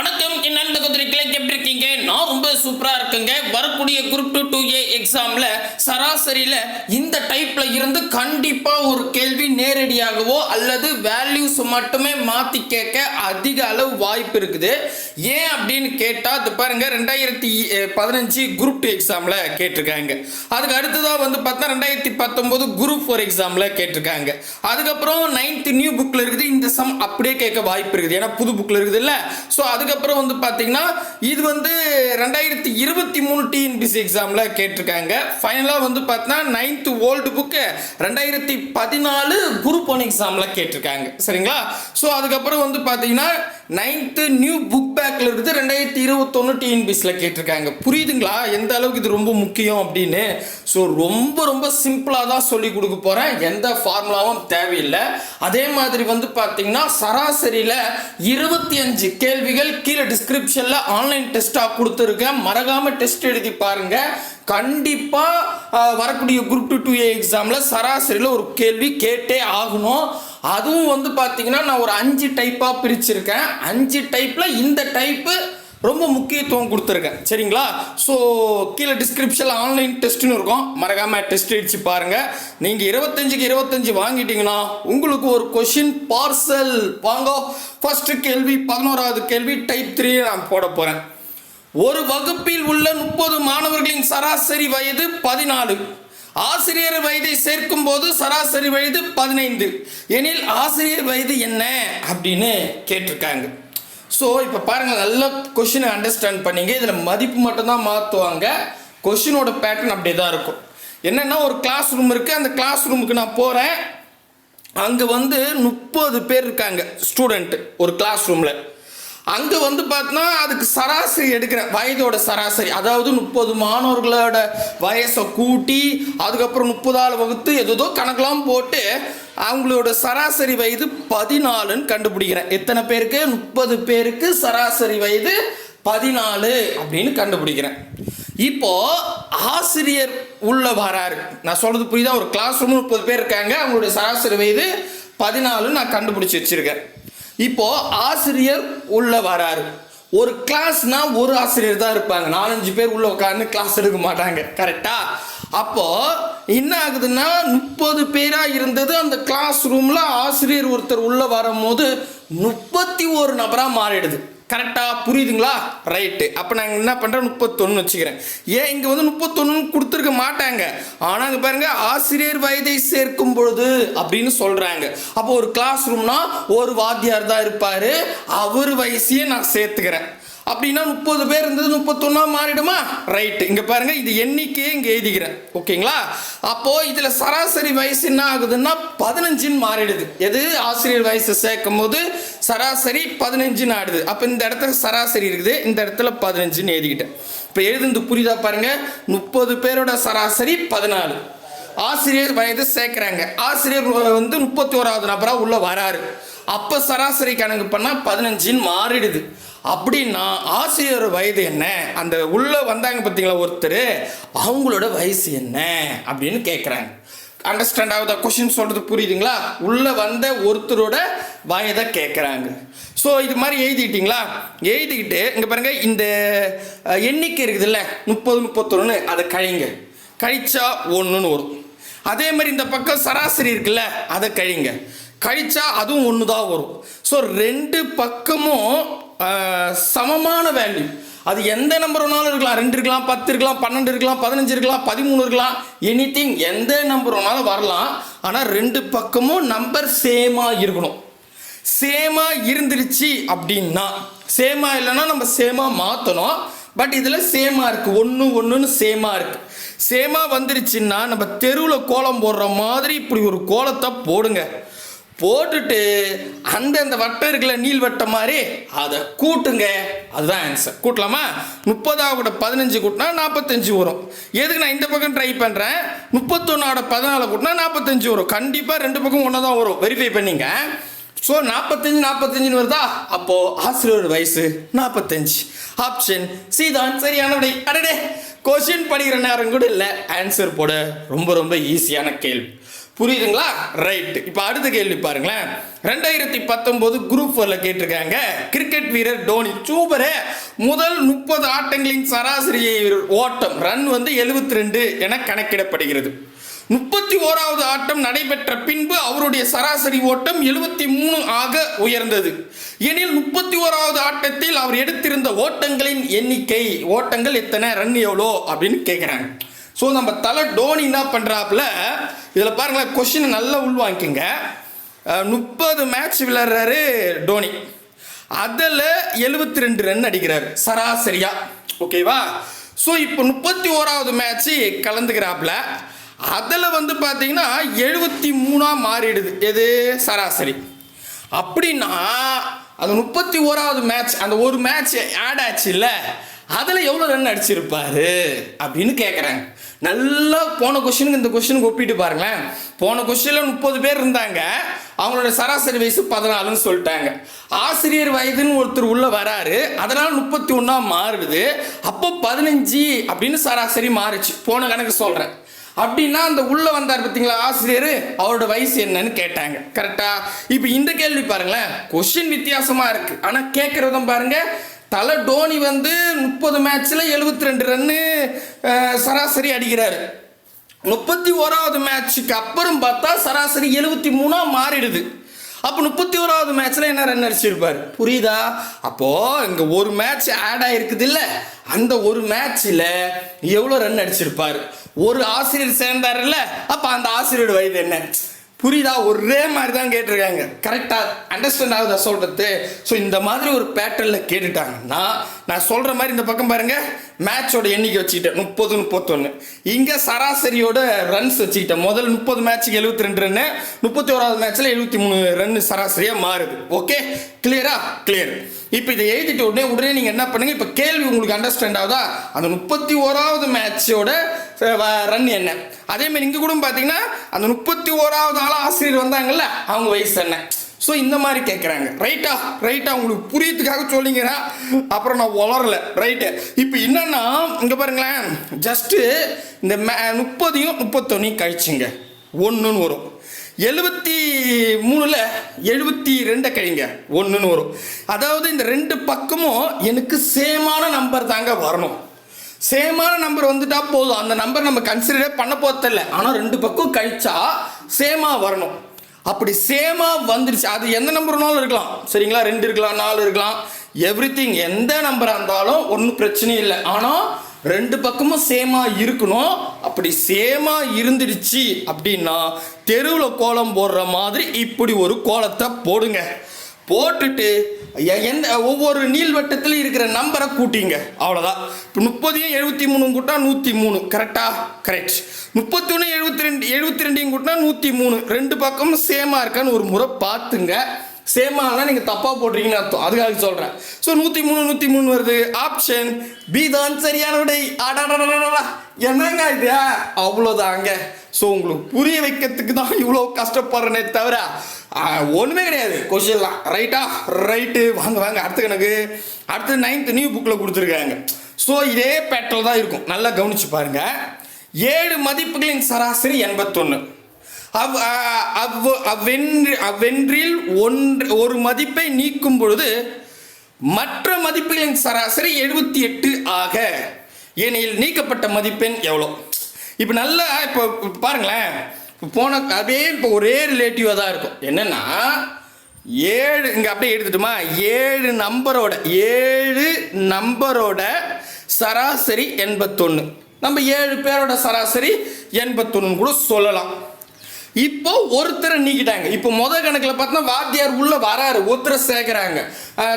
வணக்கம் என் நண்ப குதிரைகளை எப்படி இருக்கீங்க? நான் ரொம்ப சூப்பரா இருக்குங்க. வரக்கூடிய குரூப் டூ டூ ஏ எக்ஸாம்ல சராசரியில இந்த டைப்ல இருந்து கண்டிப்பா ஒரு கேள்வி நேரடியாகவோ அல்லது வேல்யூஸ் மட்டுமே மாத்தி கேட்க அதிக அளவு வாய்ப்பு இருக்குது. ஏன் அப்படின்னு கேட்டா அது பாருங்க ரெண்டாயிரத்தி பதினஞ்சு குரூப் டூ எக்ஸாம்ல கேட்டிருக்காங்க. அதுக்கு அடுத்ததா வந்து பார்த்தா ரெண்டாயிரத்தி பத்தொன்பது குரூப் ஃபோர் எக்ஸாம்ல கேட்டிருக்காங்க. அதுக்கப்புறம் நைன்த் நியூ புக்ல இருக்குது. இந்த சம் அப்படியே கேட்க வாய்ப்பு இருக்குது. ஏன்னா புது புக்ல இருக்குது இல்ல ஸோ அதுக்கப்புறம் வந்து பார்த்தீங்கன்னா இது வந்து ரெண்டாயிரத்தி இருபத்தி மூணு டிஎன்பிசி எக்ஸாமில் கேட்டிருக்காங்க. ஃபைனலாக வந்து பார்த்தீங்கன்னா நைன்த்து ஓல்டு புக்கு ரெண்டாயிரத்தி பதினாலு குரூப் ஒன் எக்ஸாமில் கேட்டிருக்காங்க. சரிங்களா? ஸோ அதுக்கப்புறம் வந்து பார்த்தீங்கன்னா நைன்த்து நியூ புக் பேக்கில் இருக்குது ரெண்டாயிரத்தி இருபத்தொன்று டிஎன்பிசியில் கேட்டிருக்காங்க. புரியுதுங்களா? எந்த அளவுக்கு இது ரொம்ப முக்கியம் அப்படின்னு? ஸோ ரொம்ப ரொம்ப சிம்பிளாக தான் சொல்லி கொடுக்க போகிறேன் எந்த ஃபார்முலாவும் தேவையில்லை. அதே மாதிரி வந்து பார்த்தீங்கன்னா சராசரியில் இருபத்தி அஞ்சு கேள்விகள் கீழே டிஸ்கிரிப்ஷனில் ஆன்லைன் டெஸ்ட்டாக கொடுத்துருக்கேன். மறக்காமல் டெஸ்ட் எழுதி பாருங்கள் கண்டிப்பாக வரக்கூடிய குரூப் டூ டூ ஏ எக்ஸாமில் சராசரியில் ஒரு கேள்வி கேட்டே ஆகணும். அதுவும் வந்து பார்த்திங்கன்னா நான் ஒரு அஞ்சு டைப்பாக பிரிச்சிருக்கேன். அஞ்சு டைப்பில் இந்த டைப்பு ரொம்ப முக்கியத்துவம் கொடுத்துருக்கேன். சரிங்களா? ஸோ கீழே டிஸ்கிரிப்ஷனில் ஆன்லைன் டெஸ்ட்னு இருக்கும். மறக்காமல் டெஸ்ட் அடிச்சு பாருங்கள் நீங்கள் இருபத்தஞ்சுக்கு இருபத்தஞ்சு வாங்கிட்டீங்கன்னா உங்களுக்கு ஒரு கொஷின் பார்சல் வாங்க. ஃபஸ்ட்டு கேள்வி பதினோராவது கேள்வி டைப் த்ரீ நான் போட போகிறேன் ஒரு வகுப்பில் உள்ள முப்பது மாணவர்களின் சராசரி வயது பதினாலு. ஆசிரியர் வயதை சேர்க்கும் போது சராசரி வயது பதினைந்து. எனில் ஆசிரியர் வயது என்ன? அப்படின்னு கேட்டிருக்காங்க. ஸோ இப்போ பாருங்கள் நல்ல கொஷினை அண்டர்ஸ்டாண்ட் பண்ணீங்க. இதில் மதிப்பு மட்டும்தான் மாற்றுவாங்க கொஷினோட பேட்டர்ன் அப்படியே தான் இருக்கும். என்னென்னா ஒரு கிளாஸ் ரூம் இருக்குது அந்த கிளாஸ் ரூமுக்கு நான் போகிறேன் அங்கே வந்து முப்பது பேர் இருக்காங்க ஸ்டூடெண்ட்டு ஒரு கிளாஸ் ரூமில் அங்கே வந்து பார்த்தோன்னா அதுக்கு சராசரி எடுக்கிறேன் வயதோட சராசரி அதாவது முப்பது மாணவர்களோட வயசை கூட்டி அதுக்கப்புறம் முப்பதால் வகுத்து ஏதோ கணக்கெலாம் போட்டு அவங்களோட சராசரி வயது பதினாலுன்னு கண்டுபிடிக்கிறேன். எத்தனை பேருக்கு? முப்பது பேருக்கு சராசரி வயது பதினாலு அப்படின்னு கண்டுபிடிக்கிறேன். இப்போ ஆசிரியர் உள்ள வராரு. நான் சொல்றது புரியுதா? ஒரு கிளாஸ் ரூம் முப்பது பேர் இருக்காங்க அவங்களுடைய சராசரி வயது பதினாலு நான் கண்டுபிடிச்சி வச்சிருக்கேன். இப்போ ஆசிரியர் உள்ள வராரு. ஒரு கிளாஸ்னா ஒரு ஆசிரியர் தான் இருப்பாங்க. நாலஞ்சு பேர் உள்ள உட்காந்து கிளாஸ் எடுக்க மாட்டாங்க. கரெக்டா அப்போ என்ன ஆகுதுன்னா முப்பது பேரா இருந்தது அந்த கிளாஸ் ரூம்ல ஆசிரியர் ஒருத்தர் உள்ள வரும்போது முப்பத்தி ஒரு நபரா மாறிடுது. கரெக்டாக புரியுதுங்களா? ரைட்டு அப்போ நாங்கள் என்ன பண்ணுறோம் முப்பத்தொன்று வச்சுக்கிறேன். ஏன் இங்கே வந்து முப்பத்தொன்னு கொடுத்துருக்க மாட்டாங்க? ஆனால் இங்கே பாருங்க ஆசிரியர் வயதை சேர்க்கும் பொழுது அப்படின்னு சொல்கிறாங்க அப்போ ஒரு கிளாஸ் ரூம்னா ஒரு வாத்தியார் தான் இருப்பார். அவர் வயசையே நான் சேர்த்துக்கிறேன். அப்படின்னா முப்பது பேர் இருந்தது முப்பத்தொன்னா மாறிடுமா? ரைட்டு இங்கே பாருங்க இது எண்ணிக்கையே இங்கே எழுதிக்கிறேன் ஓகேங்களா? அப்போ இதில் சராசரி வயசு என்ன ஆகுதுன்னா பதினஞ்சுன்னு மாறிடுது. எது? ஆசிரியர் வயசு சேர்க்கும் போது சராசரி பதினஞ்சுன்னு ஆடுது. அப்போ இந்த இடத்துல சராசரி இருக்குது. இந்த இடத்துல பதினஞ்சுன்னு எழுதிக்கிட்டேன். இப்போ எழுதுந்து புரியுதா பாருங்க? முப்பது பேரோட சராசரி பதினாலு. ஆசிரியர் வயது சேர்க்குறாங்க. ஆசிரியர் வந்து முப்பத்தி ஓராவது நபராக உள்ளே வராரு. அப்போ சராசரி கணக்கு பண்ணால் பதினஞ்சுன்னு மாறிடுது. அப்படின்னா ஆசிரியர் வயது என்ன? அந்த உள்ளே வந்தாங்க பார்த்தீங்களா ஒருத்தர் அவங்களோட வயசு என்ன? அப்படின்னு கேட்குறாங்க அண்டர்ஸ்டாண்ட் ஆகுதா? கொஷின் சொல்கிறது புரியுதுங்களா? உள்ளே வந்த ஒருத்தரோட வயதை கேட்குறாங்க ஸோ இது மாதிரி எழுதிக்கிட்டிங்களா எழுதிக்கிட்டு இங்கே பாருங்கள் இந்த எண்ணிக்கை இருக்குதுல்ல முப்பது முப்பத்தொன்று அதை கழிங்க. கழிச்சா ஒன்றுன்னு வரும். அதே மாதிரி இந்த பக்கம் சராசரி இருக்குல்ல அதை கழிங்க. கழிச்சா அதுவும் ஒன்று தான் வரும். ஸோ ரெண்டு பக்கமும் சமமான வேல்யூ அது எந்த நம்பர் வேணாலும் இருக்கலாம். ரெண்டு இருக்கலாம் பத்து இருக்கலாம் பன்னெண்டு இருக்கலாம் பதினஞ்சு இருக்கலாம் பதிமூணு இருக்கலாம் எனி திங் எந்த நம்பர் வேணாலும் வரலாம். ஆனால் ரெண்டு பக்கமும் நம்பர் சேமாக இருக்கணும். சேமாக இருந்துருச்சு அப்படின்னா சேமாக இல்லைன்னா நம்ம சேமாக மாற்றணும் பட் இதில் சேமாக இருக்குது ஒன்று ஒன்றுன்னு சேமாக இருக்குது சேமாக வந்துருச்சுன்னா நம்ம தெருவில் கோலம் போடுற மாதிரி இப்படி ஒரு கோலத்தை போடுங்க. போட்டுட்டு அந்தந்த வட்டம் இருக்குல்ல நீள் வட்டம் மாதிரி அதை கூட்டுங்க. அதுதான் ஆன்சர் கூட்டலாமா? முப்பதாவோட பதினஞ்சு கூட்டினா நாற்பத்தஞ்சு வரும். எதுக்கு நான் இந்த பக்கம் ட்ரை பண்ணுறேன் முப்பத்தொன்னோட பதினாலு கூட்டினா நாற்பத்தஞ்சு வரும். கண்டிப்பாக ரெண்டு பக்கம் ஒன்றா தான் வரும். வெரிஃபை பண்ணிங்க. ஸோ நாற்பத்தஞ்சு நாற்பத்தஞ்சுன்னு வருதா? அப்போது ஆசிரியர் வயசு நாற்பத்தஞ்சு ஆப்ஷன் சி தான். சரியான விடை. அடடே. கொஷின் படிக்கிற நேரம் கூட இல்லை. ஆன்சர் போட ரொம்ப ரொம்ப ஈஸியான கேள்வி. புரியுதுங்களா? ரைட் இப்போ அடுத்த கேள்வி பாருங்களேன். ரெண்டாயிரத்தி பத்தொன்பது குரூப் ஃபோர்ல கேட்டிருக்காங்க. கிரிக்கெட் வீரர் டோனி சூப்பரே முதல் முப்பது ஆட்டங்களின் சராசரி ஓட்டம். ரன் வந்து 72 ரெண்டு என கணக்கிடப்படுகிறது. முப்பத்தி ஓராவது ஆட்டம் நடைபெற்ற பின்பு அவருடைய சராசரி ஓட்டம் எழுபத்தி மூணு ஆக உயர்ந்தது. எனில் முப்பத்தி ஓராவது ஆட்டத்தில் அவர் எடுத்திருந்த ஓட்டங்களின் எண்ணிக்கை ஓட்டங்கள் எத்தனை ரன் எவ்வளோ அப்படின்னு கேட்குறாங்க ஸோ நம்ம தலை டோனி என்ன பண்ணுறாப்புல இதில் பாருங்களேன் கொஷின் நல்லா உள்வாங்கிக்கோங்க. முப்பது மேட்ச் விளையாடுறாரு டோனி. அதில் எழுபத்தி ரெண்டு ரன் அடிக்கிறார் சராசரியா. ஓகேவா ஸோ இப்போ முப்பத்தி ஓராவது மேட்ச்சு கலந்துக்கிறாப்புல அதில் வந்து பார்த்தீங்கன்னா எழுபத்தி மூணாக மாறிடுது. எது? சராசரி. அப்படின்னா அந்த முப்பத்தி ஓராவது மேட்ச் அந்த ஒரு மேட்ச் ஆட் ஆச்சு இல்லை அதில் எவ்வளோ ரன் அடிச்சிருப்பாரு? அப்படின்னு கேட்குறாங்க நல்லா போன கொஷினுக்கு இந்த கொஷினுக்கு ஒப்பிட்டு பாருங்களேன். போன கொஷினில் முப்பது பேர் இருந்தாங்க. அவங்களோட சராசரி வயசு பதினாலுன்னு சொல்லிட்டாங்க. ஆசிரியர் வயதுன்னு ஒருத்தர் உள்ளே வராரு. அதனால் முப்பத்தி ஒன்றா மாறுது. அப்போ பதினஞ்சு அப்படின்னு சராசரி மாறுச்சு. போன கணக்கு சொல்கிறேன் அப்படின்னா அந்த உள்ள வந்தார் பார்த்தீங்களா ஆசிரியர்? அவரோட வயசு என்னன்னு கேட்டாங்க. கரெக்டா இப்போ இந்த கேள்வி பாருங்களேன். கொஸ்டின் வித்தியாசமா இருக்கு. ஆனால் கேட்குறதும் பாருங்க தலை டோனி வந்து முப்பது மேட்ச்சில் எழுபத்தி ரெண்டு ரன்னு சராசரி அடிக்கிறார். முப்பத்தி ஓராவது மேட்ச்சுக்கு அப்புறம் பார்த்தா சராசரி எழுபத்தி மூணாக மாறிடுது. அப்போ முப்பத்தி ஓராவது மேட்ச்சில் என்ன ரன் அடிச்சிருப்பார்? புரியுதா? அப்போது இங்கே ஒரு மேட்ச் ஆட் ஆகிருக்குது இல்லை? அந்த ஒரு மேட்ச்சில் எவ்வளோ ரன் அடிச்சிருப்பார்? ஒரு ஆசிரியர் சேர்ந்தார்ல அப்போ அந்த ஆசிரியரோட வயது என்ன? புரியுதா? ஒரே மாதிரி தான் கேட்டிருக்காங்க. கரெக்டாக அண்டர்ஸ்டாண்ட் ஆகுதா சொல்கிறது ஸோ இந்த மாதிரி ஒரு பேட்டர்னில் கேட்டுட்டாங்கன்னா நான் சொல்கிற மாதிரி இந்த பக்கம் பாருங்கள் மேட்சோட எண்ணிக்கை வச்சுக்கிட்டேன். முப்பது முப்பத்தொன்று இங்கே சராசரியோட ரன்ஸ் வச்சுக்கிட்டேன். முதல் முப்பது மேட்ச்சுக்கு எழுபத்தி ரெண்டு ரன்னு முப்பத்தி ஓராவது மேட்ச்ல எழுபத்தி மூணு ரன்னு சராசரியாக மாறுது. ஓகே கிளியரா கிளியர் இப்போ இதை எழுதிட்டு உடனே உடனே நீங்கள் என்ன பண்ணுங்கள் இப்போ கேள்வி உங்களுக்கு அண்டர்ஸ்டாண்ட் ஆகுதா? அந்த முப்பத்தி ஓராவது மேட்சோட ரன் என்ன? அதே மாதிரி இங்கே கூட பார்த்தீங்கன்னா அந்த முப்பத்தி ஓராவது ஆள் ஆசிரியர் வந்தாங்கல்ல அவங்க வயசு என்ன? ஸோ இந்த மாதிரி கேட்குறாங்க ரைட்டா ரைட்டா உங்களுக்கு புரியத்துக்காக சொல்லிங்கன்னா அப்புறம் நான் வளரல ரைட்டு இப்போ என்னன்னா இங்கே பாருங்களேன். ஜஸ்ட்டு இந்த மே முப்பதையும் முப்பத்தொன்னையும் கழிச்சுங்க. ஒன்றுன்னு வரும். எழுபத்தி மூணில் எழுபத்தி ரெண்டை கழிங்க. ஒன்றுன்னு வரும். அதாவது இந்த ரெண்டு பக்கமும் எனக்கு சேமான நம்பர் தாங்க வரணும். சேமான நம்பர் வந்துட்டா போதும். அந்த நம்பர் நம்ம கன்சிடரே பண்ண போகிறதில்ல ஆனால் ரெண்டு பக்கம் கழிச்சா சேமாக வரணும். அப்படி சேமாக வந்துடுச்சு அது எந்த நம்பர்னாலும் இருக்கலாம். சரிங்களா? ரெண்டு இருக்கலாம் நாலு இருக்கலாம். எவ்ரி எந்த நம்பராக இருந்தாலும் ஒன்றும் பிரச்சனையும் இல்லை. ஆனால் ரெண்டு பக்கமும் சேமா இருக்கணும். அப்படி சேமா இருந்துடுச்சு அப்படின்னா தெருவில் கோலம் போடுற மாதிரி இப்படி ஒரு கோலத்தை போடுங்க. போட்டுட்டு எந்த ஒவ்வொரு நீள்வட்டத்தில் இருக்கிற நம்பரை கூட்டிங்க. அவ்வளோதான் இப்போ முப்பதையும் எழுபத்தி மூணு கூட்டா நூற்றி மூணு. கரெக்டா கரெக்ட் முப்பத்தி ஒன்று எழுபத்தி ரெண்டு எழுபத்தி ரெண்டையும் கூட்டினா நூற்றி மூணு. ரெண்டு பக்கமும் சேமாக இருக்கான்னு ஒரு முறை பார்த்துங்க. சேமானா நீங்கள் தப்பாக போடுறீங்கன்னு அர்த்தம். அதுக்காக சொல்கிறேன் ஸோ நூற்றி மூணு நூற்றி மூணு வருது. ஆப்ஷன் பி தான் சரியான விடை. அடாடா என்னங்க இது அவ்வளோதாங்க ஸோ உங்களுக்கு புரிய வைக்கிறதுக்கு தான் இவ்வளோ கஷ்டப்படுறேனே தவிர ஒன்றுமே கிடையாது கொஷின்லாம் ரைட்டா ரைட்டு வாங்க வாங்க அடுத்து கணக்கு அடுத்து நைன்த்து நியூ புக்கில் கொடுத்துருக்காங்க ஸோ இதே பேட்டில் தான் இருக்கும் நல்லா கவனித்து பாருங்கள் ஏழு மதிப்புகளின் சராசரி எண்பத்தொன்று அவ் அவ் அவ்வென்று அவ்வென்றில் ஒன்று ஒரு மதிப்பை நீக்கும் பொழுது மற்ற மதிப்புகளின் சராசரி எழுபத்தி எட்டு ஆக. ஏனெனில் நீக்கப்பட்ட மதிப்பெண் எவ்வளோ? இப்போ நல்லா இப்போ பாருங்களேன். இப்போ போன அதே இப்போ ஒரே ரிலேட்டிவாக தான் இருக்கும். என்னென்னா ஏழு இங்கே அப்படியே எடுத்துட்டுமா? ஏழு நம்பரோட ஏழு நம்பரோட சராசரி எண்பத்தொன்று நம்ம ஏழு பேரோட சராசரி எண்பத்தொன்னு கூட சொல்லலாம். இப்போ ஒருத்தரை நீக்கிட்டாங்க. இப்போ முத கணக்கில் பார்த்தா வாத்தியார் உள்ள வராரு. ஒருத்தரை சேர்க்குறாங்க.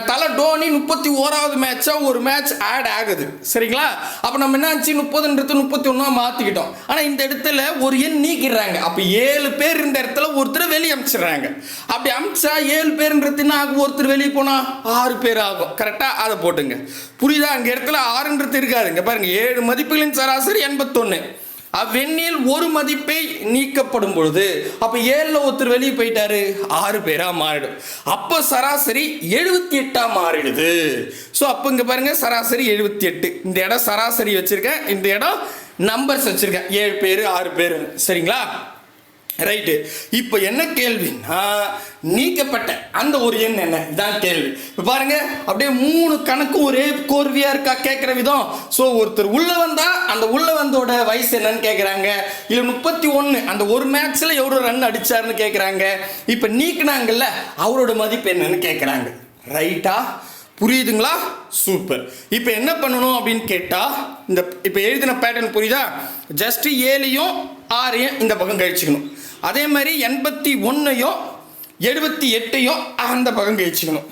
தலை டோனி முப்பத்தி ஓராவது மேட்சா ஒரு மேட்ச் ஆட் ஆகுது. சரிங்களா? அப்போ நம்ம என்ன ஆச்சு? முப்பதுன்றது முப்பத்தி ஒன்றா மாற்றிக்கிட்டோம் ஆனால் இந்த இடத்துல ஒரு எண் நீக்கிடுறாங்க. அப்போ ஏழு பேர் இந்த இடத்துல ஒருத்தரை வெளியே அமைச்சிடுறாங்க. அப்படி அமிச்சா ஏழு பேருன்றது என்ன ஆகும்? ஒருத்தர் வெளியே போனால் ஆறு பேர் ஆகும். கரெக்டாக அதை போட்டுங்க. புரியுதா? அங்கே இடத்துல ஆறுன்றது இருக்காது. இங்கே பாருங்க ஏழு மதிப்புகளின் சராசரி எண்பத்தொன்று அவ்வெண்ணில் ஒரு மதிப்பை நீக்கப்படும் பொழுது அப்போ ஏழில் ஒருத்தர் வெளியே போயிட்டாரு ஆறு பேராக மாறிடும். அப்போ சராசரி எழுபத்தி எட்டாக மாறிடுது. ஸோ அப்போ இங்கே பாருங்க சராசரி எழுபத்தி எட்டு. இந்த இடம் சராசரி வச்சுருக்கேன் இந்த இடம் நம்பர்ஸ் வச்சுருக்கேன். ஏழு பேர் ஆறு பேர் சரிங்களா? ரைட்டு இப்போ என்ன கேள்வின்னா நீக்கப்பட்ட அந்த ஒரு எண் என்ன? இதான் கேள்வி. இப்போ பாருங்க அப்படியே மூணு கணக்கும் ஒரே கோர்வையாக இருக்கா கேட்குற விதம். ஸோ ஒருத்தர் உள்ள வந்தா அந்த உள்ள வந்தோட வயசு என்னன்னு கேட்குறாங்க இல்லை முப்பத்தி ஒன்று அந்த ஒரு மேட்ச்ல எவ்வளோ ரன் அடிச்சாருன்னு கேட்குறாங்க இப்போ நீக்கினாங்கல்ல அவரோட மதிப்பு என்னன்னு கேட்குறாங்க ரைட்டா புரியுதுங்களா? சூப்பர் இப்போ என்ன பண்ணணும் அப்படின்னு கேட்டால் இந்த இப்போ எழுதின பேட்டர்ன் புரியுதா? ஜஸ்ட் ஏழையும் ஆறையும் இந்த பக்கம் கழிச்சுக்கணும். அதே மாதிரி எண்பத்தி ஒன்றையும் எழுபத்தி எட்டையும் அந்த பக்கம் கழிச்சுக்கணும்.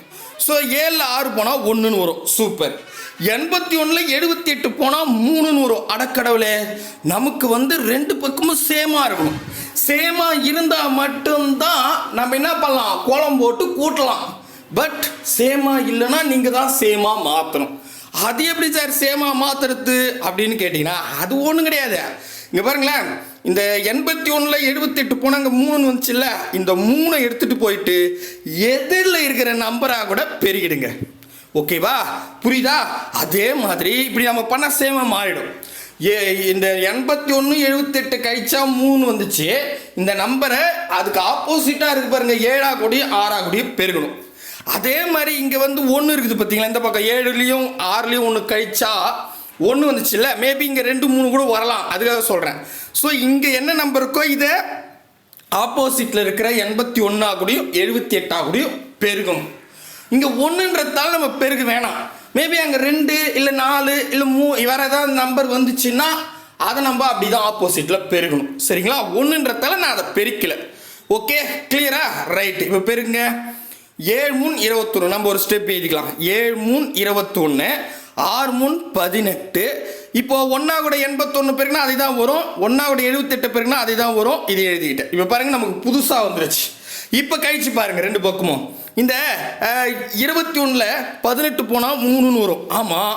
ஸோ ஏழில் ஆறு போனால் ஒன்றுன்னு வரும். சூப்பர் எண்பத்தி ஒன்றில் எழுபத்தி எட்டு போனால் மூணுன்னு வரும். அடக்கடவுளே நமக்கு வந்து ரெண்டு பக்கமும் சேமாக இருக்கணும். சேமாக இருந்தால் மட்டும்தான் நம்ம என்ன பண்ணலாம்? கோலம் போட்டு கூட்டலாம். பட் சேமாக இல்லைன்னா நீங்கள் தான் சேமாக மாற்றணும் அது எப்படி சார்? சேமாக மாத்துறது அப்படின்னு கேட்டிங்கன்னா அது ஒன்றும் கிடையாது. இங்கே பாருங்களேன். இந்த எண்பத்தி ஒன்றில் எழுபத்தெட்டு போனாங்க மூணுன்னு வந்துச்சுல்ல இந்த மூணை எடுத்துகிட்டு போயிட்டு எதிரில் இருக்கிற நம்பராக கூட பெருகிடுங்க. ஓகேவா? புரியுதா? அதே மாதிரி இப்படி நம்ம பண்ண சேமா மாறிடும். ஏ இந்த எண்பத்தி ஒன்று எழுபத்தெட்டு கழிச்சா மூணு வந்துச்சு. இந்த நம்பரை அதுக்கு ஆப்போசிட்டாக இருக்கு பாருங்கள் ஏழா கோடி ஆறா கோடி பெருகணும். அதே மாதிரி இங்கே வந்து ஒன்று இருக்குது பார்த்தீங்களா இந்த பக்கம் ஏழுலேயும் ஆறுலேயும் ஒன்று கழிச்சா ஒன்று வந்துச்சுல்ல? மேபி இங்கே ரெண்டு மூணு கூட வரலாம். அதுக்காக சொல்கிறேன் ஸோ இங்கே என்ன நம்பர் இருக்கோ இதை ஆப்போசிட்டில் இருக்கிற எண்பத்தி ஒன்றா கூடியும் எழுபத்தி எட்டா கூடியும் பெருகும். இங்கே ஒன்றுன்றதால நம்ம பெருக வேணாம். மேபி அங்கே ரெண்டு இல்லை நாலு இல்லை மூ வேறு ஏதாவது நம்பர் வந்துச்சுன்னா அதை நம்ம அப்படி தான் ஆப்போசிட்டில் பெருகணும். சரிங்களா? ஒன்றுன்றதால நான் அதை பெருக்கல. ஓகே கிளியரா ரைட்டு இப்போ பெருங்க. ஏழு மூணு இருபத்தொன்று நம்ம ஒரு ஸ்டெப் எழுதிக்கலாம். ஏழு மூணு இருபத்தொன்று ஆறு பதினெட்டு. இப்போ ஒன்றா கூட எண்பத்தொன்று பேருக்குனா அதே தான் வரும். ஒன்றா கூட எழுபத்தெட்டு பேருக்குனா அதே தான் வரும். இதை எழுதிக்கிட்டேன். இப்போ பாருங்க நமக்கு புதுசாக வந்துருச்சு. இப்போ கழிச்சு பாருங்கள் ரெண்டு பக்கமும். இந்த இருபத்தி ஒன்றில் பதினெட்டு போனால் மூணுன்னு வரும். ஆமாம்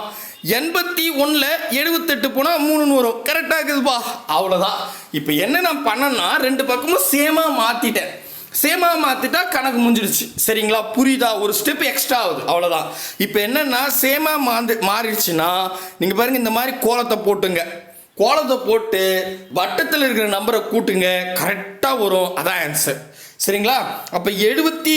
எண்பத்தி ஒன்றில் எழுபத்தெட்டு போனால் மூணுன்னு வரும். கரெக்டாக இருக்குதுப்பா. அவ்வளோதான் இப்போ என்ன நான் பண்ணேன்னா ரெண்டு பக்கமும் சேமாக மாற்றிட்டேன் சேமா மாற்றிட்டா கணக்கு முடிஞ்சிடுச்சு சரிங்களா? புரியுதா? ஒரு ஸ்டெப் எக்ஸ்ட்ரா ஆகுது. அவ்வளோதான் இப்போ என்னென்னா சேமா மாந்து மாறிடுச்சுன்னா நீங்கள் பாருங்கள் இந்த மாதிரி கோலத்தை போட்டுங்க. கோலத்தை போட்டு வட்டத்தில் இருக்கிற நம்பரை கூட்டுங்க. கரெக்டாக வரும். அதான் ஆன்சர் சரிங்களா? அப்போ எழுபத்தி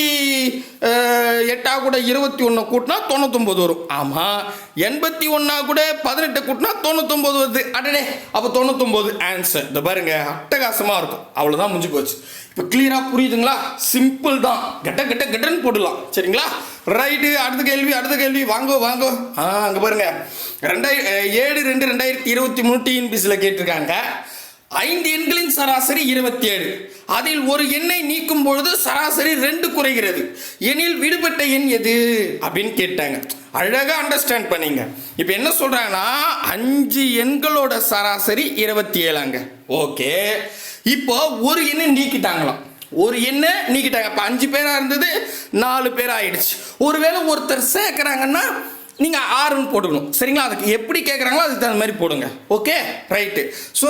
எட்டாக கூட இருபத்தி ஒன்று கூட்டினா தொண்ணூத்தொம்பது வரும். ஆமாம் எண்பத்தி ஒன்றா கூட பதினெட்டு கூட்டினா தொண்ணூத்தொம்பது வருது. அடடே அப்போ தொண்ணூத்தொம்பது ஆன்சர் இந்த பாருங்க அட்டகாசமாக இருக்கும். அவ்வளோதான் முடிஞ்சு போச்சு. இப்போ கிளியராக புரியுதுங்களா? சிம்பிள் தான். கெட்ட கெட்ட கெட்டன்னு போடலாம் சரிங்களா? ரைட்டு அடுத்த கேள்வி அடுத்த கேள்வி. வாங்கோ வாங்கோ. ஆ அங்கே பாருங்க. ரெண்டாயிர ஏழு ரெண்டு ரெண்டாயிரத்தி இருபத்தி மூணு டிஎன்பிசியில் கேட்டிருக்காங்க. ஐந்து எண்களின் சராசரி இருபத்தி ஏழு அதில் ஒரு எண்ணை நீக்கும் பொழுது சராசரி ரெண்டு குறைகிறது. எனில் விடுபட்ட எண் எது? அப்படின்னு கேட்டாங்க. அழகாக அண்டர்ஸ்டாண்ட் பண்ணீங்க. இப்போ என்ன சொல்கிறாங்கன்னா அஞ்சு எண்களோட சராசரி இருபத்தி ஏழாங்க ஓகே. இப்போ ஒரு எண்ணை நீக்கிட்டாங்களாம். ஒரு எண்ணை நீக்கிட்டாங்க. இப்போ அஞ்சு பேராக இருந்தது நாலு பேர் ஆயிடுச்சு. ஒருவேளை ஒருத்தர் சேர்க்குறாங்கன்னா நீங்கள் ஆறுன்னு போட்டுக்கணும். சரிங்களா? அதுக்கு எப்படி கேட்குறாங்களோ அதுக்கு தகுந்த மாதிரி போடுங்க. ஓகே ரைட்டு ஸோ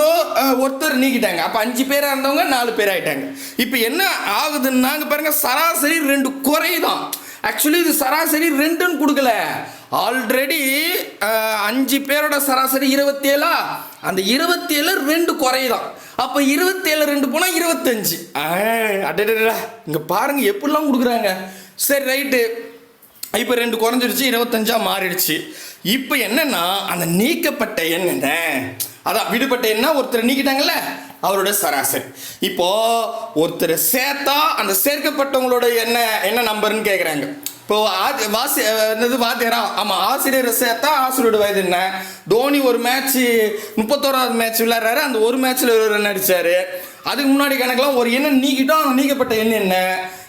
ஒருத்தர் நீக்கிட்டாங்க. அப்போ அஞ்சு பேராக இருந்தவங்க நாலு பேர் ஆகிட்டாங்க இப்போ என்ன ஆகுதுன்னாங்க பாருங்கள் சராசரி ரெண்டு குறைதான். ஆக்சுவலி இது சராசரி ரெண்டுன்னு கொடுக்கல. ஆல்ரெடி அஞ்சு பேரோட சராசரி இருபத்தேழா? அந்த இருபத்தேழு ரெண்டு குறையுதான் அப்போ இருபத்தேழு ரெண்டு போனால் இருபத்தஞ்சு. அடடா இங்கே பாருங்கள் எப்படிலாம் கொடுக்குறாங்க. சரி ரைட்டு இப்போ ரெண்டு குறைஞ்சிருச்சு இருபத்தஞ்சாக மாறிடுச்சு. இப்போ என்னென்னா அந்த நீக்கப்பட்ட எண் என்ன? அதான் விடுபட்ட எண்ணா ஒருத்தர் நீக்கிட்டாங்கல்ல? அவரோட சராசரி. இப்போ ஒருத்தர் சேர்த்தா அந்த சேர்க்கப்பட்டவங்களோட என்ன என்ன நம்பர்னு கேட்குறாங்க இப்போ ஆதி வாசி என்னது வாத்தியாரா? ஆமாம் ஆசிரியரை சேர்த்தா ஆசிரியரோட வயது என்ன? தோனி ஒரு மேட்ச் முப்பத்தோராவது மேட்ச் விளையாடுறாரு அந்த ஒரு மேட்ச்சில் ஒரு ரன் அடிச்சாரு. அதுக்கு முன்னாடி கணக்கெல்லாம் ஒரு எண்ணம் நீக்கிட்டோம் அந்த நீக்கப்பட்ட எண் என்ன?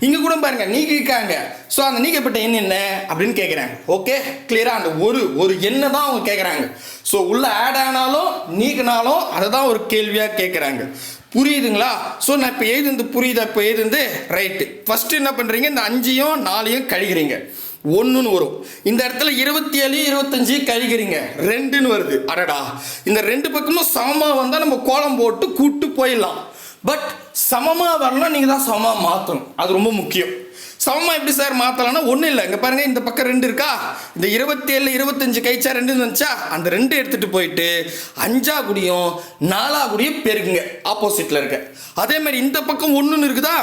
இங்கே கூட பாருங்க நீக்கிருக்காங்க ஸோ அந்த நீக்கப்பட்ட எண் என்ன அப்படின்னு கேட்குறாங்க ஓகே கிளியராக அந்த ஒரு ஒரு எண்ணை தான் அவங்க கேட்குறாங்க ஸோ உள்ளே ஆட் ஆனாலும் நீக்கினாலும் அதை தான் ஒரு கேள்வியாக கேட்குறாங்க புரியுதுங்களா? ஸோ நான் இப்போ எழுதுந்து புரியுதா? இப்போ எழுதுந்து ரைட்டு ஃபஸ்ட்டு என்ன பண்ணுறீங்க இந்த அஞ்சையும் நாலையும் கழிக்கிறீங்க. ஒன்றுன்னு வரும். இந்த இடத்துல இருபத்தி ஏழு இருபத்தஞ்சு கழிக்கிறீங்க. ரெண்டுன்னு வருது. அடடா. இந்த ரெண்டு பக்கமும் சமமாக வந்தால் நம்ம கோலம் போட்டு கூட்டு போயிடலாம். பட் சமமாக வரலாம் நீங்கள் தான் சமமாக மாற்றணும் அது ரொம்ப முக்கியம். சமமாக எப்படி சார் மாற்றலாம்னா ஒன்றும் இல்லை. இங்கே பாருங்கள் இந்த பக்கம் ரெண்டு இருக்கா? இந்த இருபத்தி ஏழு இருபத்தஞ்சு கைச்சா ரெண்டு இருந்துச்சா? அந்த ரெண்டு எடுத்துகிட்டு போயிட்டு அஞ்சா குடியும் நாலா குடியும் பெருக்குங்க. ஆப்போசிட்டில் இருக்க. அதே மாதிரி இந்த பக்கம் ஒன்றுன்னு இருக்குதா?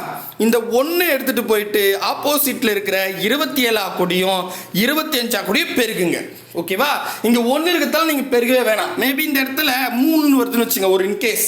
இந்த ஒன்று எடுத்துகிட்டு போயிட்டு ஆப்போசிட்டில் இருக்கிற இருபத்தி ஏழா குடியும் இருபத்தி அஞ்சா குடியும் பெருக்குங்க. ஓகேவா இங்க ஒன்று இருக்கிறதால நீங்க பெருகவே வேணாம். மேபி இந்த இடத்துல மூணுன்னு வருதுன்னு வச்சுங்க ஒரு இன்கேஸ்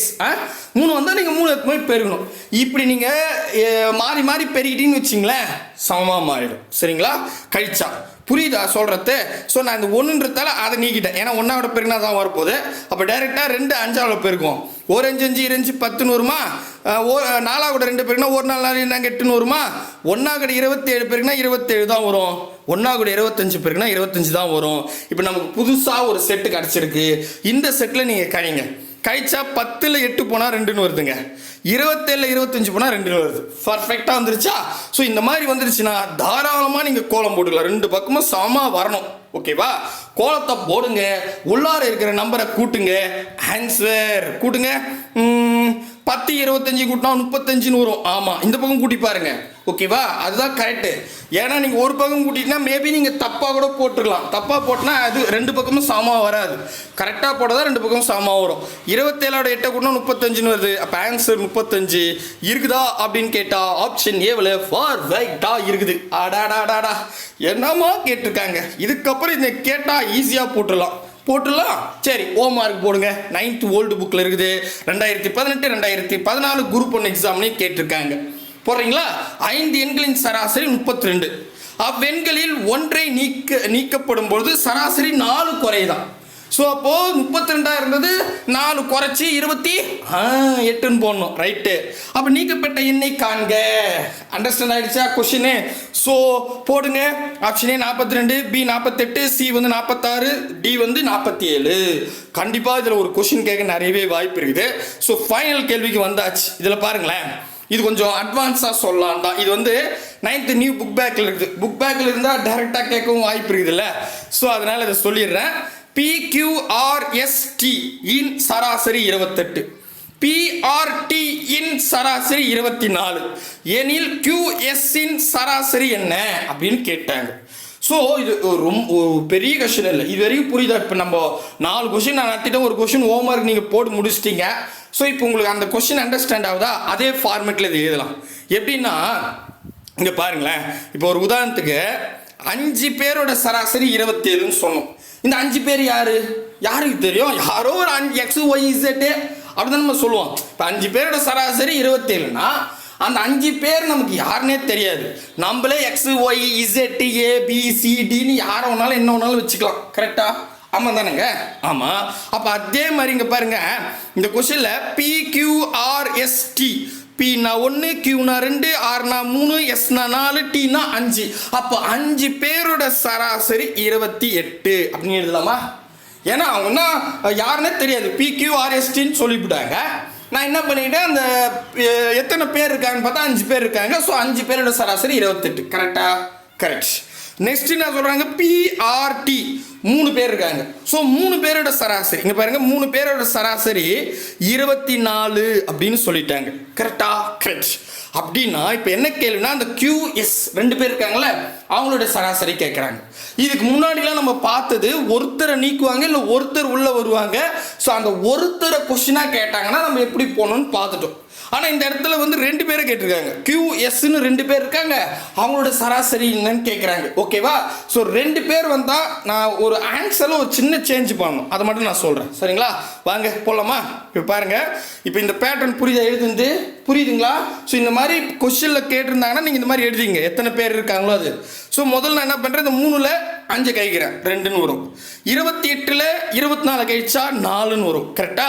மூணு வந்தால் நீங்கள் மூணு எடுத்து போய் பெருகணும். இப்படி நீங்கள் மாறி மாறி பெருகிட்டீங்கன்னு வச்சிங்களேன் சமமாக மாறிடும். சரிங்களா? கழிச்சா. புரியுதா சொல்கிறது ஸோ நான் இந்த ஒன்றுன்றதால அதை நீக்கிட்டேன். ஏன்னா ஒன்றாவோட பெருகினா தான் வரப்போகுது. அப்போ டைரெக்டாக ரெண்டு அஞ்சாவில் பெருக்கும் ஒரு அஞ்சு அஞ்சு இருந்துச்சு பத்து நூறுமா? அஹ் ஒரு நாலாவோட ரெண்டு பேருக்குனா ஒரு நாள் நாலு நாங்கள் நூறுமா வருமா? ஒன்றா கூட இருபத்தேழு பேருக்குனா இருபத்தேழு தான் வரும். ஒன்றா கூட இருபத்தஞ்சு பேருக்குனா இருபத்தஞ்சு தான் வரும். இப்போ நமக்கு புதுசாக ஒரு செட்டு கிடச்சிருக்கு. இந்த செட்டில் நீங்கள் கழிங்க. கழிச்சா பத்தில் எட்டு போனால் ரெண்டுன்னு வருதுங்க. இருபத்தேழில் இருபத்தஞ்சு போனால் ரெண்டுன்னு வருது. பர்ஃபெக்டாக வந்துருச்சா? ஸோ இந்த மாதிரி வந்துருச்சுன்னா தாராளமாக நீங்கள் கோலம் போட்டுக்கலாம். ரெண்டு பக்கமும் சமமாக வரணும். ஓகேவா கோலத்தை போடுங்க. உள்ளார இருக்கிற நம்பரை கூட்டுங்க. ஆன்சர் கூட்டுங்க. பத்து இருபத்தஞ்சு கூட்டினா முப்பத்தஞ்சுன்னு வரும். ஆமாம் இந்த பக்கம் கூட்டி பாருங்க. ஓகேவா அதுதான் கரெக்டு ஏன்னா நீங்கள் ஒரு பக்கம் கூட்டிட்டீங்கன்னா மேபி நீங்கள் தப்பாக கூட போட்டுடலாம். தப்பாக போட்டினா அது ரெண்டு பக்கமும் சாமாக வராது. கரெக்டாக போட்டால் ரெண்டு பக்கமும் சாமாக வரும். இருபத்தேழோட எட்டை கூட்டினா முப்பத்தஞ்சுன்னு வருது. அப்போ ஆன்சர் முப்பத்தஞ்சு. இருக்குதா அப்படின்னு கேட்டால் ஆப்ஷன் ஏவில் ஃபார் ரைட்டா இருக்குது. அடாடாடாடா. என்னமா கேட்டிருக்காங்க. இதுக்கப்புறம் இதை கேட்டால் ஈஸியாக போட்டுடலாம். போட்டுடலாம். சரி ஓ மார்க் போடுங்க. நைன்த் ஓல்டு புக்கில் இருக்குது. ரெண்டாயிரத்தி பதினெட்டு ரெண்டாயிரத்தி பதினாலு குரூப் ஒன் எக்ஸாம்லையும் கேட்டிருக்காங்க. போடுறீங்களா? ஐந்து எண்களின் சராசரி முப்பத்தி ரெண்டு அவ்வெண்களில் ஒன்றை நீக்க நீக்கப்படும் பொழுது சராசரி நாலு குறைதான். ஸோ அப்போது முப்பத்தி ரெண்டா இருந்தது நாலு குறைச்சி இருபத்தி ஆ, எட்டுன்னு போடணும். ரைட்டு அப்போ நீக்கப்பட்ட எண்ணெய் காண்க. அண்டர்ஸ்டாண்ட் ஆகிடுச்சா கொஷினு ஸோ போடுங்க. ஆப்ஷன் ஏ நாற்பத்தி ரெண்டு பி நாற்பத்தெட்டு சி வந்து நாற்பத்தாறு டி வந்து நாற்பத்தி ஏழு கண்டிப்பாக இதில் ஒரு கொஷின் கேட்க நிறையவே வாய்ப்பு இருக்குது. ஸோ ஃபைனல் கேள்விக்கு வந்தாச்சு. இதில் பாருங்களேன். இது கொஞ்சம் அட்வான்ஸாக சொல்லலாம் தான். இது வந்து நைன்த்து நியூ புக் பேக்கில் இருக்குது. புக் பேக்கில் இருந்தால் டேரெக்டாக கேட்கவும் வாய்ப்பு இருக்குதுல்ல. ஸோ அதனால் இதை சொல்லிடுறேன். பிக்யூஆர்எஸ்டி இன் சராசரி இருபத்தெட்டு. பிஆர்டி இன் சராசரி இருபத்தி நாலு எனில் கியூஎஸ் இன் சராசரி என்ன? அப்படின்னு கேட்டாங்க. ஸோ இது ரொம்ப ஒரு பெரிய கொஷின் இல்லை. இது வரைக்கும் புரியுதா? இப்போ நம்ம நாலு கொஷின் நான் நடத்திட்டேன். ஒரு கொஷின் ஹோம்ஒர்க் நீங்கள் போட்டு முடிச்சிட்டிங்க. ஸோ இப்போ உங்களுக்கு அந்த கொஷின் அண்டர்ஸ்டாண்ட் ஆகுதா? அதே ஃபார்மேட்டில் இது எழுதலாம். எப்படின்னா இங்கே பாருங்களேன். இப்போ ஒரு உதாரணத்துக்கு அஞ்சு பேரோட சராசரி இருபத்தேழுன்னு சொன்னோம். இந்த அஞ்சு பேர் யாரு? யாருக்கு தெரியும்? யாரோ ஒரு அஞ்சு எக்ஸ் ஒய் இசட்டு அப்படிதான் நம்ம சொல்லுவோம். இப்போ அஞ்சு பேரோட சராசரி இருபத்தேழுனா அந்த அஞ்சு பேர் நமக்கு யாருன்னே தெரியாது. நம்மளே X Y Z A B யாரை வேணாலும் என்ன வேணாலும் வச்சுக்கலாம். கரெக்டா ஆமாம் தானேங்க? ஆமாம் அப்போ அதே மாதிரி இங்கே பாருங்க. இந்த கொஷனில் பிக்யூஆர்எஸ்டி பின்னா ஒன்று கியூனா ரெண்டு ஆர்னா மூணு எஸ்னா நாலு டீனா அஞ்சு. அப்போ அஞ்சு பேரோட சராசரி இருபத்தி எட்டு. அப்படின்னு எழுதலாமா? ஏன்னா அவங்கன்னா யாருன்னே தெரியாது. பிக்யூஆர்எஸ்டின்னு சொல்லிவிட்டாங்க. நான் என்ன பண்ணிக்கிட்டேன் அந்த எத்தனை பேர் இருக்காங்கன்னு பார்த்தா அஞ்சு பேர் இருக்காங்க. ஸோ அஞ்சு பேரோட சராசரி இருபத்தெட்டு கரெக்டா கரெக்ட் நெக்ஸ்ட் என்ன சொல்கிறாங்க பிஆர்டி மூணு பேர் இருக்காங்க. ஸோ மூணு பேரோட சராசரி இங்கே பாருங்க மூணு பேரோட சராசரி இருபத்தி நாலு அப்படின்னு சொல்லிட்டாங்க. கரெக்டா கரெக்ட் அப்படின்னா இப்போ என்ன கேள்வினா அந்த கியூஎஸ் ரெண்டு பேர் இருக்காங்களே அவங்களோட சராசரி கேட்குறாங்க இதுக்கு முன்னாடிலாம் நம்ம பார்த்தது ஒருத்தரை நீக்குவாங்க இல்லை ஒருத்தர் உள்ளே வருவாங்க. ஸோ அந்த ஒருத்தரை கொஷினாக கேட்டாங்கன்னா நம்ம எப்படி போகணும்னு பார்த்துட்டோம். ஆனால் இந்த இடத்துல வந்து ரெண்டு பேரை கேட்டிருக்காங்க. QSன்னு ரெண்டு பேர் இருக்காங்க. அவங்களோட சராசரி என்னன்னு கேட்குறாங்க ஓகேவா ஸோ ரெண்டு பேர் வந்தால் நான் ஒரு ஆன்சரில் ஒரு சின்ன சேஞ்ச் பண்ணணும். அதை மட்டும் நான் சொல்கிறேன் சரிங்களா? வாங்க போகலாமா இப்போ பாருங்க. இப்போ இந்த பேட்டர்ன் புரியுதா? எழுதுந்து புரியுதுங்களா? ஸோ இந்த மாதிரி கொஸ்டினில் கேட்டிருந்தாங்கன்னா நீங்கள் இந்த மாதிரி எழுதிங்க எத்தனை பேர் இருக்காங்களோ அது. ஸோ முதல்ல நான் என்ன பண்ணுறேன் இந்த மூணில் அஞ்சு கழிக்கிறேன் ரெண்டுன்னு வரும். இருபத்தி எட்டில் இருபத்தி நாலு கழிச்சா நாலுன்னு வரும் கரெக்டா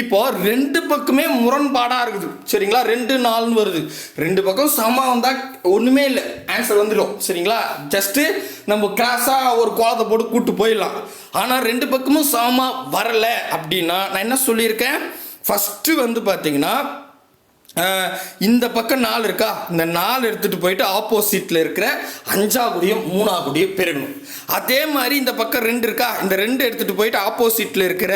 இப்போ ரெண்டு பக்கமே முரண்பாடாக இருக்குது. சரிங்களா? ரெண்டு நாலுன்னு வருது. ரெண்டு பக்கம் சம வந்தால் ஒன்றுமே இல்லை. ஆன்சர் வந்துடும் சரிங்களா? ஜஸ்ட்டு நம்ம கிராஸாக ஒரு கோலத்தை போட்டு கூட்டு போயிடலாம். ஆனால் ரெண்டு பக்கமும் சமமாக வரலை அப்படின்னா நான் என்ன சொல்லியிருக்கேன்? ஃபஸ்ட்டு வந்து பார்த்தீங்கன்னா இந்த பக்கம் நாலு இருக்கா? இந்த நாலு எடுத்துகிட்டு போயிட்டு ஆப்போசிட்டில் இருக்கிற அஞ்சாகுடியும் மூணாகுடியும் பெருகணும். அதே மாதிரி இந்த பக்கம் ரெண்டு இருக்கா? இந்த ரெண்டு எடுத்துகிட்டு போயிட்டு ஆப்போசிட்டில் இருக்கிற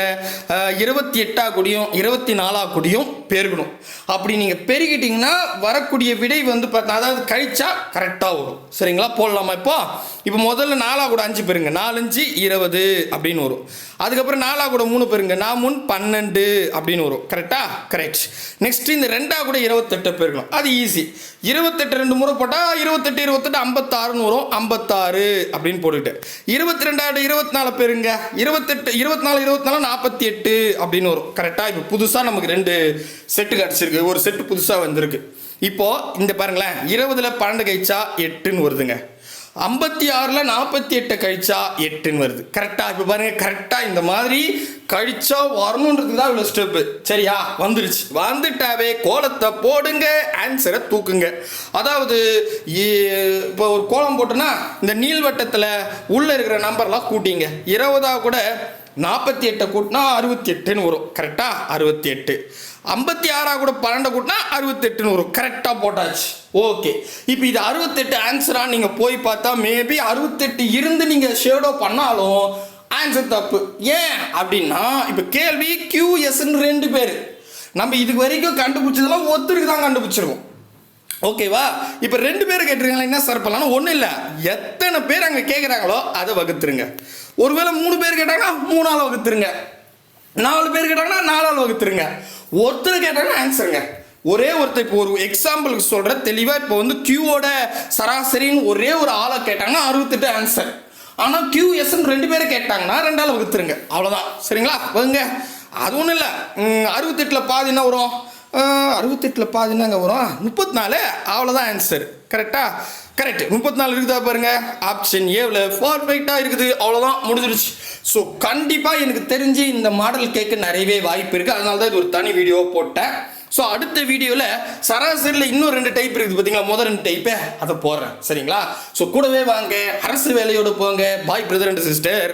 இருபத்தி இருபத்தி எட்டாகுடியும் இருபத்தி நாலாகுடியும் பெருகணும். அப்படி நீங்கள் பெருகிட்டிங்கன்னா வரக்கூடிய விடை வந்து பார்த்தா அதாவது கழிச்சா கரெக்டாக வரும். சரிங்களா? போடலாமா இப்போ? இப்போ முதல்ல நாலா கூட அஞ்சு பெருங்க. நாலஞ்சு இருபது அப்படின்னு வரும். அதுக்கப்புறம் நாலா கூட மூணு பெருங்க. நான் முன் பன்னெண்டு அப்படின்னு வரும். கரெக்டாக கரெக்ட் நெக்ஸ்ட் இந்த ரெண்டாவது போட்டால் கூட இருபத்தெட்டு போயிருக்கணும் அது ஈஸி இருபத்தெட்டு ரெண்டு முறை போட்டால் இருபத்தெட்டு இருபத்தெட்டு ஐம்பத்தாறுன்னு வரும் ஐம்பத்தாறு அப்படின்னு போட்டுக்கிட்டு இருபத்தி ரெண்டாயிரம் இருபத்தி நாலு பேருங்க. இருபத்தெட்டு இருபத்தி நாலு இருபத்தி நாலு நாற்பத்தி எட்டு அப்படின்னு வரும். கரெக்டாக இப்போ புதுசாக நமக்கு ரெண்டு செட்டு கிடச்சிருக்கு. ஒரு செட்டு புதுசாக வந்திருக்கு. இப்போ இந்த பாருங்களேன். இருபதுல பன்னெண்டு கழிச்சா எட்டுன்னு வருதுங்க. ஐம்பத்தி ஆறில் நாற்பத்தி எட்டை கழிச்சா எட்டுன்னு வருது. கரெக்டாக இப்போ பாருங்கள் கரெக்டாக இந்த மாதிரி கழிச்சா வரணுன்றது தான் இவ்வளோ ஸ்டெப்பு சரியா? வந்துருச்சு. வந்துட்டாவே கோலத்தை போடுங்க ஆன்சரை தூக்குங்க. அதாவது இப்போ ஒரு கோலம் போட்டோன்னா இந்த நீள்வட்டத்தில் உள்ளே இருக்கிற நம்பர்லாம் கூட்டிங்க. இருபதாக கூட நாற்பத்தி எட்டை கூட்டினா அறுபத்தி எட்டுன்னு வரும். கரெக்டாக அறுபத்தி எட்டு. ஐம்பத்தி ஆறாக கூட பன்னெண்டை கூட்டினா அறுபத்தெட்டுன்னு வரும். கரெக்டாக போட்டாச்சு. ஓகே இப்போ இது அறுபத்தெட்டு ஆன்சராக நீங்கள் போய் பார்த்தா மேபி அறுபத்தெட்டு இருந்து நீங்கள் ஷேடோ பண்ணாலும் ஆன்சர் தப்பு. ஏன் அப்படின்னா இப்போ கேள்வி கியூஎஸ்ன்னு ரெண்டு பேர். நம்ம இதுக்கு வரைக்கும் கண்டுபிடிச்சதெல்லாம் ஒருத்தருக்கு தான் கண்டுபிடிச்சிருக்கோம் ஓகேவா இப்போ ரெண்டு பேர் கேட்டிருக்காங்களா? என்ன சார் பண்ணலாம் ஒன்றும் இல்லை. எத்தனை பேர் அங்கே கேட்குறாங்களோ அதை வகுத்துருங்க. ஒருவேளை மூணு பேர் கேட்டாங்கன்னா மூணால் வகுத்துருங்க. நாலு பேர் கேட்டாங்கன்னா நாலால் வகுத்துருங்க ஒருத்தர் கேட்டாங்கன்னா ஆன்சருங்க ஒரே ஒருத்தர் இப்போ ஒரு எக்ஸாம்பிளுக்கு சொல்கிற தெளிவாக இப்போ வந்து கியூவோட சராசரின்னு ஒரே ஒரு ஆளை கேட்டாங்கன்னா அறுபத்தெட்டு ஆன்சர் ஆனால் கியூஎஸ்ன்னு ரெண்டு பேரை கேட்டாங்கன்னா ரெண்டால் வகுத்துருங்க அவ்வளோதான் சரிங்களா? வகுங்க அது ஒன்றும் இல்லை. அறுபத்தெட்டில் பாதி என்ன வரும்? அறுபத்தெட்டில் பாதினாங்க வரும்? முப்பத்தி நாலு? அவ்வளோதான் ஆன்சர் கரெக்டாக கரெக்ட் முப்பத்தி நாலு இருக்குதா பாருங்க. ஆப்ஷன் ஏவில் பர்ஃபெக்டாக இருக்குது. அவ்வளோதான் முடிஞ்சிருச்சு. ஸோ கண்டிப்பாக எனக்கு தெரிஞ்சு இந்த மாடல் கேட்க நிறையவே வாய்ப்பு இருக்குது அதனால தான் இது ஒரு தனி வீடியோ போட்டேன். ஸோ அடுத்த வீடியோவில் சராசரியில் இன்னும் ரெண்டு டைப் இருக்குது பார்த்தீங்களா முதல் ரெண்டு டைப்பே அதை போடுறேன். சரிங்களா? ஸோ கூடவே வாங்க. அரசு வேலையோடு போங்க. பாய் பிரதர் அண்ட் சிஸ்டர்